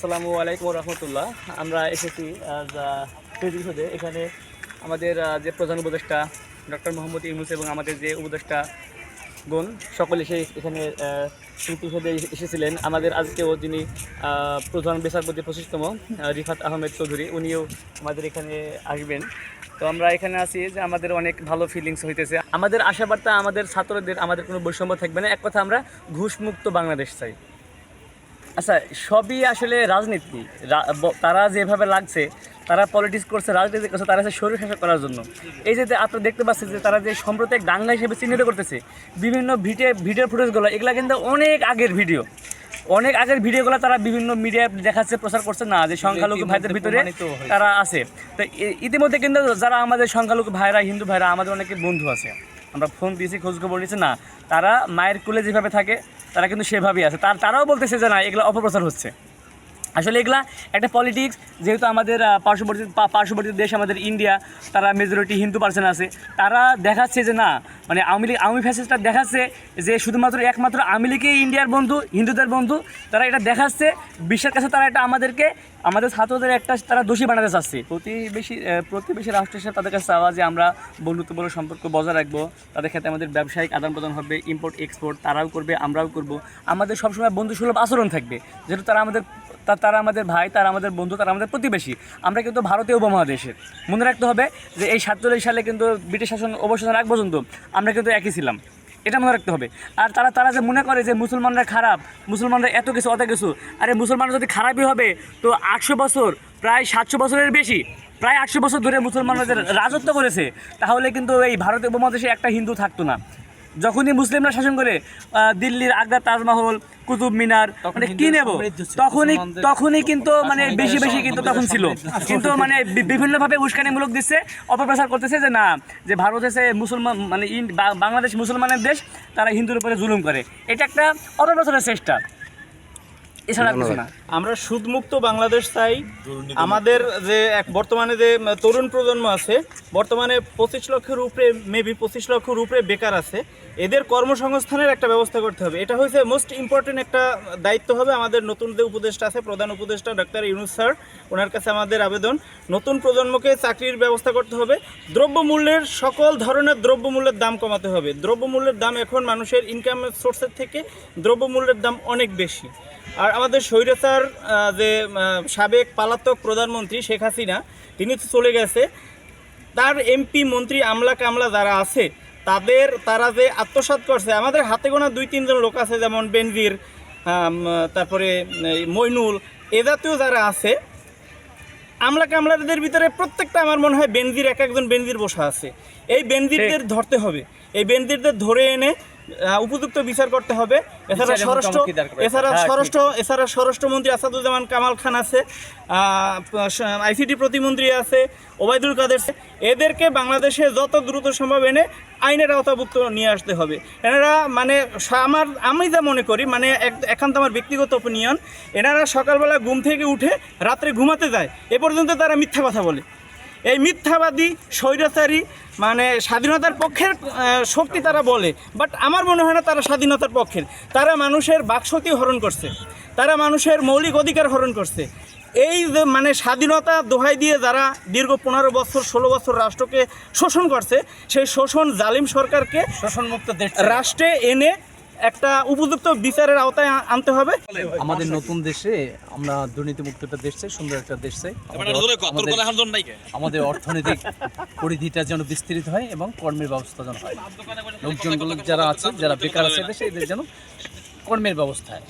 আসসালামু আলাইকুম রহমতুল্লাহ আমরা এসেছি ফেসবুকে এখানে আমাদের যে প্রধান উপদেষ্টা ডক্টর মোহাম্মদ ইউনুস এবং আমাদের যে উপদেষ্টা গুণ, সকলে এসে এখানে হিসেবে এসেছিলেন। আমাদের আজকেও যিনি প্রধান বিচারপতি পঁচিশতম রিফাত আহমেদ চৌধুরী, উনিও আমাদের এখানে আসবেন। তো আমরা এখানে আছি যে আমাদের অনেক ভালো ফিলিংস হইতেছে। আমাদের আশাবার্তা, আমাদের ছাত্রদের, আমাদের কোনো বৈষম্য থাকবে না। এক কথা আমরা ঘুষমুক্ত বাংলাদেশ চাই। আচ্ছা সবই আসলে রাজনীতি। তারা যেভাবে লাগছে তারা পলিটিক্স করছে রাজনীতি করছে তারা হচ্ছে শরীর শাসক করার জন্য। এই যে যে আপনারা দেখতে পাচ্ছেন যে তারা যে সম্প্রতি এক দাঙ্গা হিসেবে চিহ্নিত করতেছে বিভিন্ন ভিডিও ভিডিও ফুটেজগুলো এগুলো কিন্তু অনেক আগের ভিডিও। অনেক আগের ভিডিওগুলো তারা বিভিন্ন মিডিয়ায় দেখাচ্ছে প্রচার করছে না যে সংখ্যালঘু ভাইদের ভিতরে তারা আছে। তো ইতিমধ্যে কিন্তু যারা আমাদের সংখ্যালঘু ভাইরা হিন্দু ভাইরা আমাদের অনেকে বন্ধু আছে। আমরা ফোন দিয়েছি খোঁজখবর নিয়েছি না। তারা মায়ের কুলে যেভাবে থাকে তারা কিন্তু সেভাবেই আছে। তার তারাও বলতেছে যে না এগুলো অপপ্রচার হচ্ছে। আসলে এগুলা একটা পলিটিক্স যেহেতু আমাদের পার্শ্ববর্তী পার্শ্ববর্তী দেশ আমাদের ইন্ডিয়া তারা মেজরিটি হিন্দু পার্সেন্ট আছে, তারা দেখাচ্ছে যে না মানে আওয়ামী লীগ, আওয়ামী ফ্যাসিস্টটা দেখাচ্ছে যে শুধুমাত্র একমাত্র আওয়ামী লীগই ইন্ডিয়ার বন্ধু, হিন্দুদের বন্ধু, তারা এটা দেখাচ্ছে, বিশ্বের কাছে তারা এটা আমাদেরকে, আমাদের ছাত্রদের একটা তারা দোষী বানাতে চাচ্ছে। প্রতিবেশী প্রতিবেশী রাষ্ট্রের সাথে তাদের কাছে চাওয়া যে আমরা বন্ধুত্বপূর্ণ সম্পর্ক বজায় রাখব, তাদের ক্ষেত্রে আমাদের ব্যবসায়িক আদান প্রদান হবে ইম্পোর্ট এক্সপোর্ট তারাও করবে, আমরাও করব। আমাদের সবসময় বন্ধুসুলভ আচরণ থাকবে, যেহেতু তারা আমাদের তা- তারা আমাদের ভাই, তারা আমাদের বন্ধু, তারা আমাদের প্রতিবেশী। আমরা কিন্তু ভারতীয় উপমহাদেশের। মনে রাখতে হবে যে এই সাতচল্লিশ সালে কিন্তু ব্রিটিশ শাসন অবসানের আগ পর্যন্ত আমরা কিন্তু একই ছিলাম। এটা মনে রাখতে হবে। আর তারা তারা যে মনে করে যে মুসলমানরা খারাপ, মুসলমানরা এত কিছু, অত কিছু, আরে মুসলমানরা যদি খারাপই হবে, তো আটশো বছর, প্রায় সাতশো বছরের বেশি, প্রায় আটশো বছর ধরে মুসলমানরা রাজত্ব করেছে, তাহলে কিন্তু এই ভারতীয় উপমহাদেশে একটা হিন্দু থাকতো না। যখনই মুসলিমরা শাসন করে দিল্লির আগ্রা তাজমহল কুতুব মিনার মানে কি নেব? তখনই তখনই কিন্তু মানে বেশি বেশি কিন্তু তখন ছিল। কিন্তু মানে বিভিন্নভাবে উস্কানিমূলক দিচ্ছে অপপ্রচার করতেছে যে না যে ভারত এসে মুসলমান মানে বাংলাদেশ মুসলমানের দেশ তারা হিন্দুর উপরে জুলুম করে। এটা একটা অপপ্রচারের চেষ্টা। এছাড়া কিছু না। আমরা সুদমুক্ত বাংলাদেশ চাই। আমাদের যে এক বর্তমানে যে তরুণ প্রজন্ম আছে বর্তমানে পঁচিশ লক্ষের উপরে মেবি পঁচিশ লক্ষের উপরে বেকার আছে এদের কর্মসংস্থানের একটা ব্যবস্থা করতে হবে। এটা হচ্ছে মোস্ট ইম্পর্টেন্ট একটা দায়িত্ব হবে আমাদের নতুন যে উপদেষ্টা আছে প্রধান উপদেষ্টা ডাক্তার ইউনুস স্যার ওনার কাছে আমাদের আবেদন। নতুন প্রজন্মকে চাকরির ব্যবস্থা করতে হবে। দ্রব্যমূল্যের সকল ধরনের দ্রব্যমূল্যের দাম কমাতে হবে। দ্রব্যমূল্যের দাম এখন মানুষের ইনকাম সোর্সের থেকে দ্রব্যমূল্যের দাম অনেক বেশি। আর আমাদের স্বৈরাচার যে সাবেক পালাতক প্রধানমন্ত্রী শেখ হাসিনা তিনি তো চলে গেছে। তার এমপি মন্ত্রী আমলা কামলা যারা আছে তাদের তারা যে আত্মসাৎ করছে আমাদের হাতে গোনা দুই তিনজন লোক আছে যেমন বেনজির তারপরে মইনুল এ জাতীয় যারা আছে আমলা কামলাদের ভিতরে প্রত্যেকটা আমার মনে হয় বেনজির এক একজন বেনজির বসা আছে। এই বেনজিরদের ধরতে হবে। এই বেনজিরদের ধরে এনে উপযুক্ত বিচার করতে হবে। এছাড়া স্বরাষ্ট্র। এছাড়া হ্যাঁ, স্বরাষ্ট্র এছাড়া স্বরাষ্ট্রমন্ত্রী আসাদুজ্জামান কামাল খান আছে আইসিটি প্রতিমন্ত্রী আছে ওবায়দুল কাদের এদেরকে বাংলাদেশে যত দ্রুত সম্ভব এনে আইনের আওতাভুক্ত নিয়ে আসতে হবে। এনারা মানে আমার আমি যা মনে করি মানে এক- একান্ত আমার ব্যক্তিগত ওপিনিয়ন এনারা সকালবেলা ঘুম থেকে উঠে রাত্রে ঘুমাতে যায় এ পর্যন্ত তারা মিথ্যা কথা বলে। এই মিথ্যাবাদী স্বৈরাচারী মানে স্বাধীনতার পক্ষের শক্তি তারা বলে। বাট আমার মনে হয় না তারা স্বাধীনতার পক্ষের। তারা মানুষের বাকশক্তি হরণ করছে। তারা মানুষের মৌলিক অধিকার হরণ করছে। এই যে মানে স্বাধীনতা দোহাই দিয়ে যারা দীর্ঘ পনেরো বছর ষোলো বছর রাষ্ট্রকে শোষণ করছে সেই শোষণ জালিম সরকারকে শোষণমুক্ত রাষ্ট্রে এনে একটা উপযুক্ত বিচারের আওতায় আনতে হবে। আমাদের নতুন দেশে আমরা দুর্নীতিমুক্ত একটা দেশ চাই সুন্দর একটা দেশ চাই। আমাদের- অর্থনৈতিক পরিধিটা যেন বিস্তৃত হয় এবং কর্মের ব্যবস্থা যেন হয়। লোকজনগুলো যারা আছে যারা বেকার আছে দেশে এদের যেন কর্মের ব্যবস্থা হয়।